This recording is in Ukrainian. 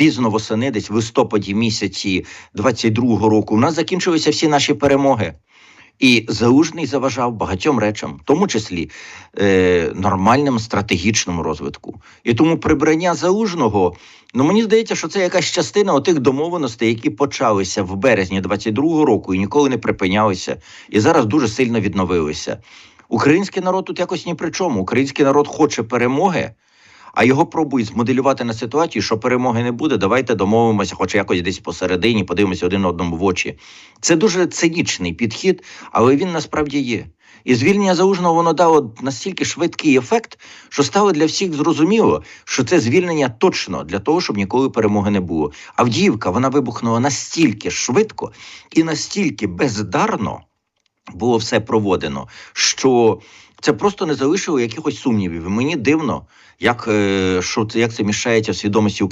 пізно восени, десь в листопаді місяці 22-го року, у нас закінчилися всі наші перемоги. І Залужний заважав багатьом речам, в тому числі е, нормальному стратегічному розвитку. І тому прибрання залужного, ну мені здається, що це якась частина отих домовленостей, які почалися в березні 22-го року і ніколи не припинялися, і зараз дуже сильно відновилися. Український народ тут якось ні при чому. Український народ хоче перемоги. А його пробують змоделювати на ситуацію, що перемоги не буде. Давайте домовимося, хоч якось десь посередині, подивимося один одному в очі. Це дуже цинічний підхід, але він насправді є. І звільнення залужного воно дало настільки швидкий ефект, що стало для всіх зрозуміло, що це звільнення точно для того, щоб ніколи перемоги не було. Авдіївка вона вибухнула настільки швидко і настільки бездарно було все проводено, що це просто не залишило якихось сумнівів. Мені дивно, як, е, що це, як це мішається в свідомості України.